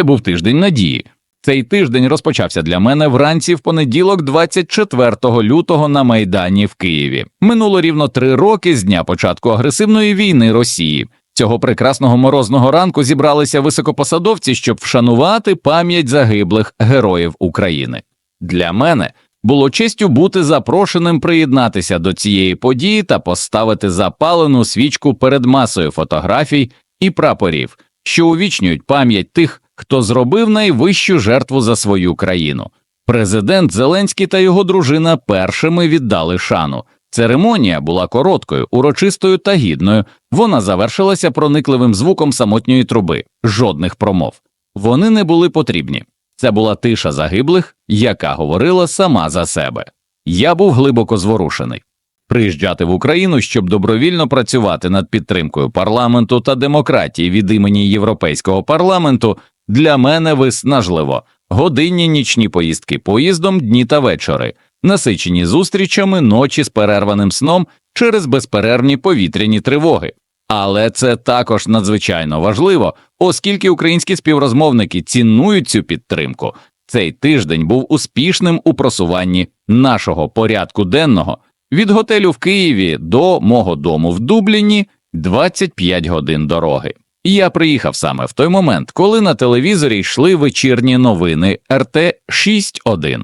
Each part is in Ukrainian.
Це був тиждень надії. Цей тиждень розпочався для мене вранці в понеділок, 24 лютого на Майдані в Києві. Минуло рівно три роки з дня початку агресивної війни Росії. Цього прекрасного морозного ранку зібралися високопосадовці, щоб вшанувати пам'ять загиблих героїв України. Для мене було честю бути запрошеним приєднатися до цієї події та поставити запалену свічку перед масою фотографій і прапорів, що увічнюють пам'ять тих, хто зробив найвищу жертву за свою країну. Президент Зеленський та його дружина першими віддали шану. Церемонія була короткою, урочистою та гідною. Вона завершилася проникливим звуком самотньої труби, жодних промов. Вони не були потрібні. Це була тиша загиблих, яка говорила сама за себе. Я був глибоко зворушений. Приїжджати в Україну, щоб добровільно працювати над підтримкою парламенту та демократії від імені Європейського парламенту для мене виснажливо. Годинні нічні поїздки поїздом, дні та вечори, насичені зустрічами ночі з перерваним сном через безперервні повітряні тривоги. Але це також надзвичайно важливо, оскільки українські співрозмовники цінують цю підтримку. Цей тиждень був успішним у просуванні нашого порядку денного від готелю в Києві до мого дому в Дубліні 25 годин дороги. Я приїхав саме в той момент, коли на телевізорі йшли вечірні новини РТ 6.1.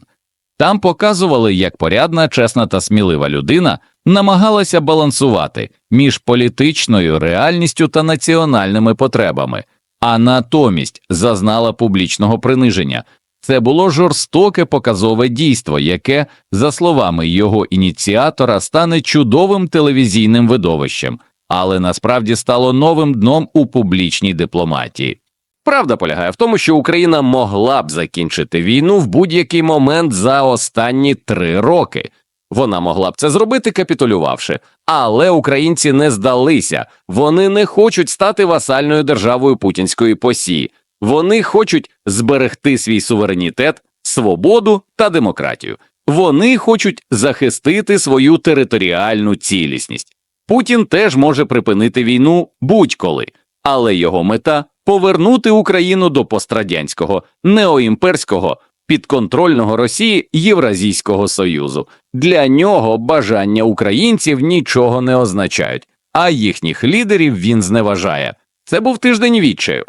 Там показували, як порядна, чесна та смілива людина намагалася балансувати між політичною реальністю та національними потребами, а натомість зазнала публічного приниження. Це було жорстоке показове дійство, яке, за словами його ініціатора, стане чудовим телевізійним видовищем, але насправді стало новим дном у публічній дипломатії. Правда полягає в тому, що Україна могла б закінчити війну в будь-який момент за останні три роки. Вона могла б це зробити, капітулювавши, але українці не здалися. Вони не хочуть стати васальною державою путінської посії. Вони хочуть зберегти свій суверенітет, свободу та демократію. Вони хочуть захистити свою територіальну цілісність. Путін теж може припинити війну будь-коли, але його мета повернути Україну до пострадянського, неоімперського, підконтрольного Росії Євразійського Союзу. Для нього бажання українців нічого не означають, а їхніх лідерів він зневажає. Це був тиждень відчаю.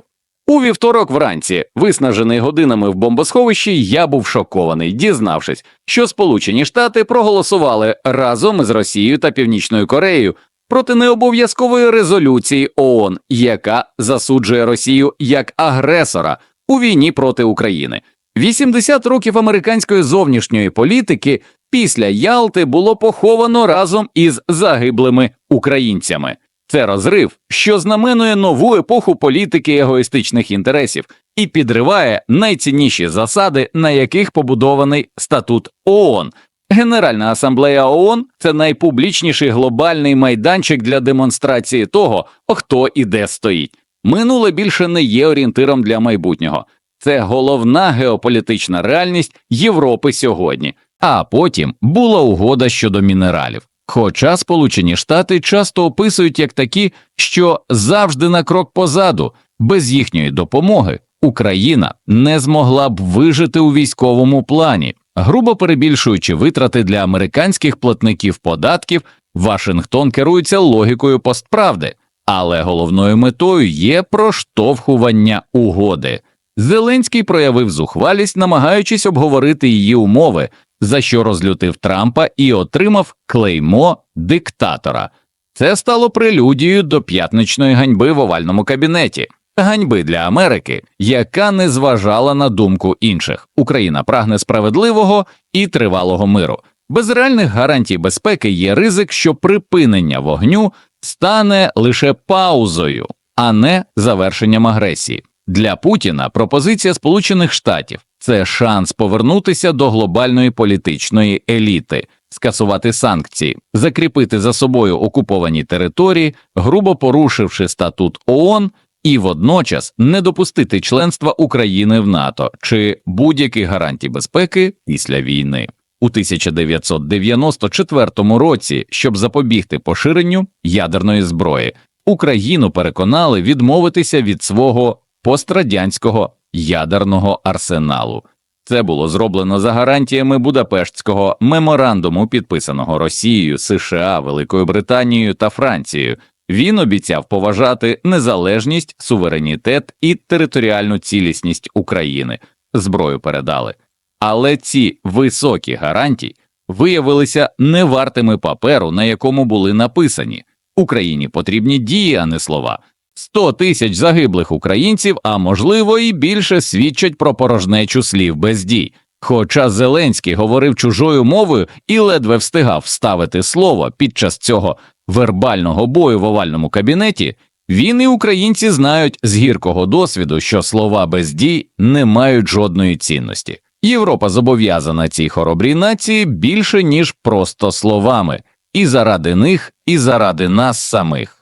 У вівторок вранці, виснажений годинами в бомбосховищі, я був шокований, дізнавшись, що Сполучені Штати проголосували разом із Росією та Північною Кореєю проти необов'язкової резолюції ООН, яка засуджує Росію як агресора у війні проти України. 80 років американської зовнішньої політики після Ялти було поховано разом із загиблими українцями. Це розрив, що знаменує нову епоху політики егоїстичних інтересів і підриває найцінніші засади, на яких побудований статут ООН. Генеральна асамблея ООН – це найпублічніший глобальний майданчик для демонстрації того, хто і де стоїть. Минуле більше не є орієнтиром для майбутнього. Це головна геополітична реальність Європи сьогодні. А потім була угода щодо мінералів. Хоча Сполучені Штати часто описують як такі, що завжди на крок позаду, без їхньої допомоги Україна не змогла б вижити у військовому плані, грубо перебільшуючи витрати для американських платників податків, Вашингтон керується логікою постправди, але головною метою є проштовхування угоди. Зеленський проявив зухвалість, намагаючись обговорити її умови, за що розлютив Трампа і отримав клеймо диктатора. Це стало прелюдією до п'ятничної ганьби в овальному кабінеті, ганьби для Америки, яка не зважала на думку інших. Україна прагне справедливого і тривалого миру. Без реальних гарантій безпеки є ризик, що припинення вогню стане лише паузою, а не завершенням агресії. Для Путіна пропозиція Сполучених Штатів це шанс повернутися до глобальної політичної еліти, скасувати санкції, закріпити за собою окуповані території, грубо порушивши статут ООН, і водночас не допустити членства України в НАТО чи будь-яких гарантій безпеки після війни. У 1994 році, щоб запобігти поширенню ядерної зброї, Україну переконали відмовитися від свого пострадянського ядерного арсеналу. Це було зроблено за гарантіями Будапештського меморандуму, підписаного Росією, США, Великою Британією та Францією. Він обіцяв поважати незалежність, суверенітет і територіальну цілісність України. Зброю передали. Але ці високі гарантії виявилися невартими паперу, на якому були написані. Україні потрібні дії, а не слова. 100 тисяч загиблих українців, а можливо і більше свідчать про порожнечу слів без дій. Хоча Зеленський говорив чужою мовою і ледве встигав вставити слово під час цього вербального бою в овальному кабінеті, він і українці знають з гіркого досвіду, що слова без дій не мають жодної цінності. Європа зобов'язана цій хоробрій нації більше ніж просто словами, і заради них, і заради нас самих.